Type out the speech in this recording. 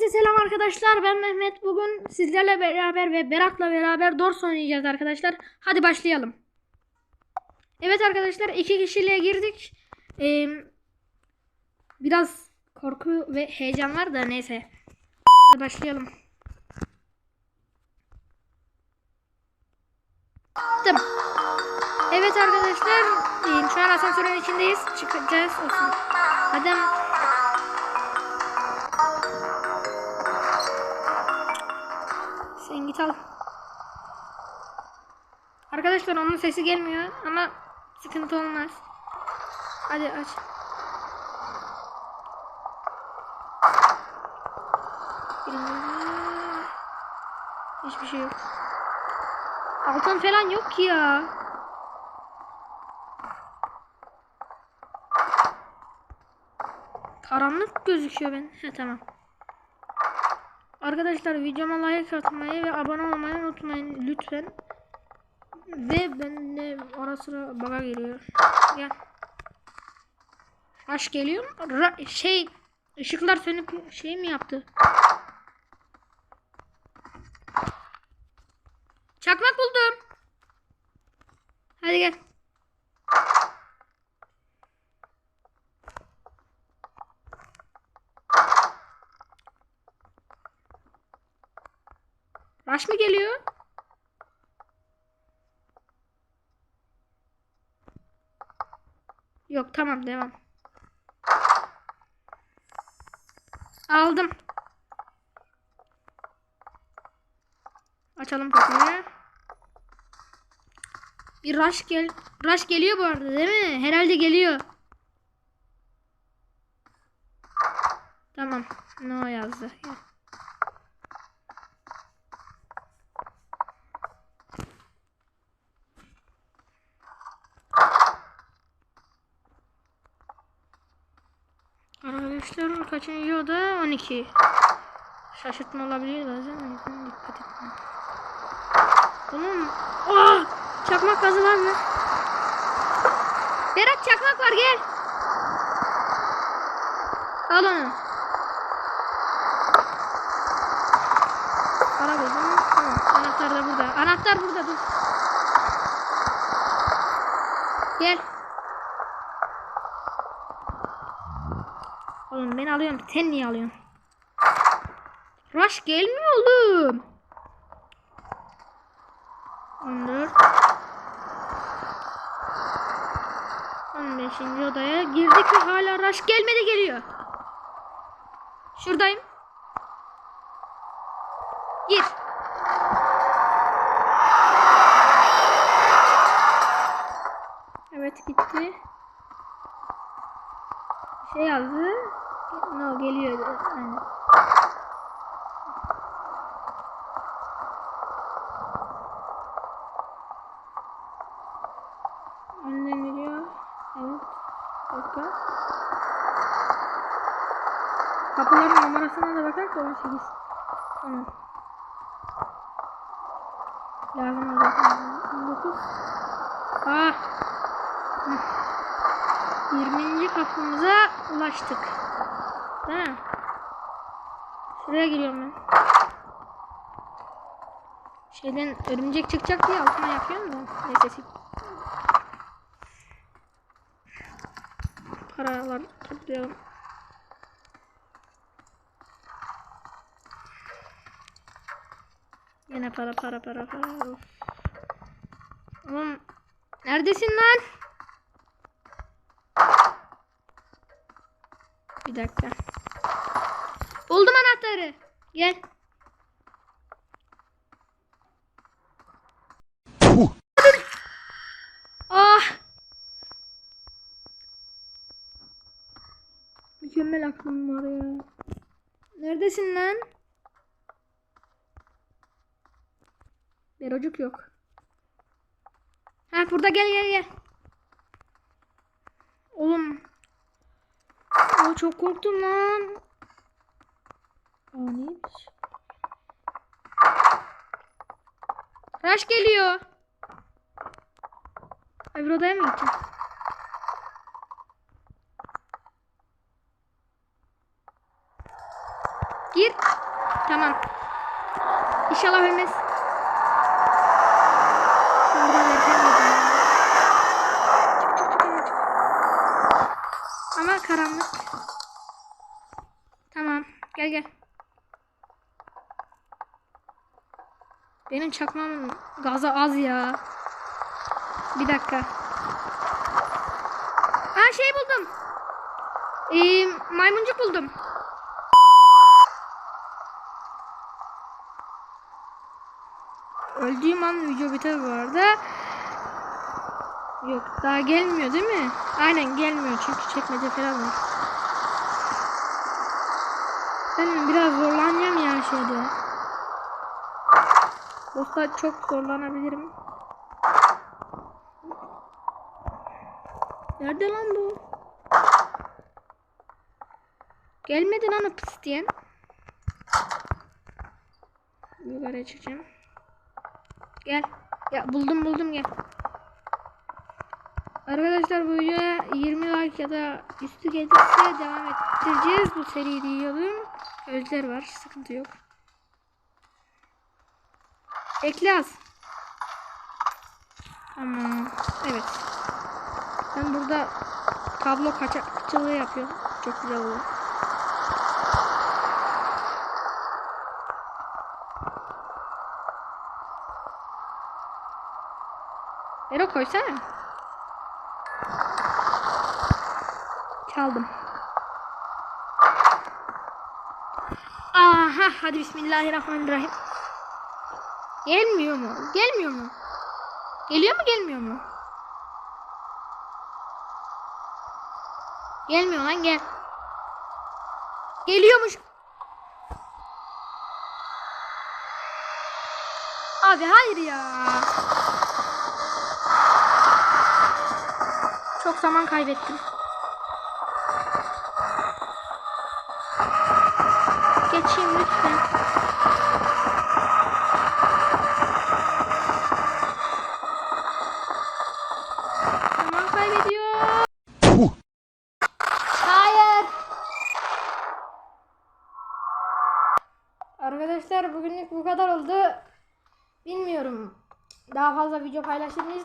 Herkese selam arkadaşlar. Ben Mehmet. Bugün sizlerle beraber ve Berat'la beraber Dors oynayacağız arkadaşlar. Hadi başlayalım. Evet arkadaşlar iki kişiliğe girdik. Ee, biraz korku ve heyecan var da neyse. Hadi başlayalım. Tamam. Evet arkadaşlar. Şu an asansörün içindeyiz. Çıkacağız. Olsun. Hadi Sen git al. Arkadaşlar onun sesi gelmiyor ama sıkıntı olmaz. Hadi aç. Hiçbir şey yok. Altın falan yok ki ya. Karanlık gözüküyor ben. He tamam. Arkadaşlar videoma like atmayı ve abone olmayı unutmayın lütfen. Ve ben de ara sıra baga geliyor. Gel. Aş geliyor? Ra- şey ışıklar sönüp şey mi yaptı? Çakmak buldum. Hadi gel. Raş mı geliyor? Yok tamam devam. Aldım. Açalım kapıyı. Bir rush gel rush geliyor bu arada değil mi? Herhalde geliyor. Tamam. No yazdı. Gel. Arkadaşlar kaçıncı oda? 12. Şaşırtma olabilir bazen. O yüzden dikkat etme. Bunun... Oh! Çakmak gazı var mı? Berat çakmak var gel. Al onu. Para buldum. Anahtar da burada. Anahtar burada dur. Gel. Oğlum ben alıyorum. Sen niye alıyorsun? Rush gelmiyor oğlum. 14 15. odaya girdik ve hala rush gelmedi geliyor. Şuradayım. Gir. Evet gitti. Şey yazdı. No geliyor. Yani. Önden geliyor. Evet. Dakika. Kapıların numarasına da bakar da 18. Tamam. Lazım olacak. 19. Ah. Hı. 20. kapımıza ulaştık. Değil mi? Şuraya giriyorum ben. Şeyden örümcek çıkacak diye altına yapıyorum da. Neyse. Paralar toplayalım. Yine para para para para. Of. Oğlum neredesin lan? Bir dakika. Buldum anahtarı. Gel. Ah. Mükemmel aklım var ya. Neredesin lan? Berocuk yok. Ha burada gel gel gel. Oğlum. Aa, çok korktum lan. Aa neymiş? Rush geliyor. Öbür odaya mı gideceğim? Gir. Tamam. İnşallah ölmez. Ama karanlık. Tamam. Gel gel. Benim çakmam gazı az ya. Bir dakika. Aa şey buldum. Ee, maymuncuk buldum. Öldüğüm an video biter bu arada. Yok daha gelmiyor değil mi? Aynen gelmiyor çünkü çekmece falan var. Ben biraz zorlanacağım ya şeyde. Boss'ta çok zorlanabilirim. Nerede lan bu? Gelmedi lan o pıs diyen. Yukarıya çıkacağım. Gel. Ya buldum buldum gel. Arkadaşlar bu videoya 20 like ya da üstü gelirse devam ettireceğiz bu seriyi diyorum. Gözler var sıkıntı yok. Ekle az. Tamam. Evet. Ben burada tablo kaçakçılığı yapıyorum. Çok güzel oluyor. Ero koysana. Çaldım. Aha hadi bismillahirrahmanirrahim. Gelmiyor mu? Gelmiyor mu? Geliyor mu gelmiyor mu? Gelmiyor lan gel. Geliyormuş. Abi hayır ya. Çok zaman kaybettim. Geçeyim lütfen. Zaman kaybediyor. Hayır. Arkadaşlar bugünlük bu kadar oldu. Bilmiyorum. Daha fazla video paylaşır mıyız?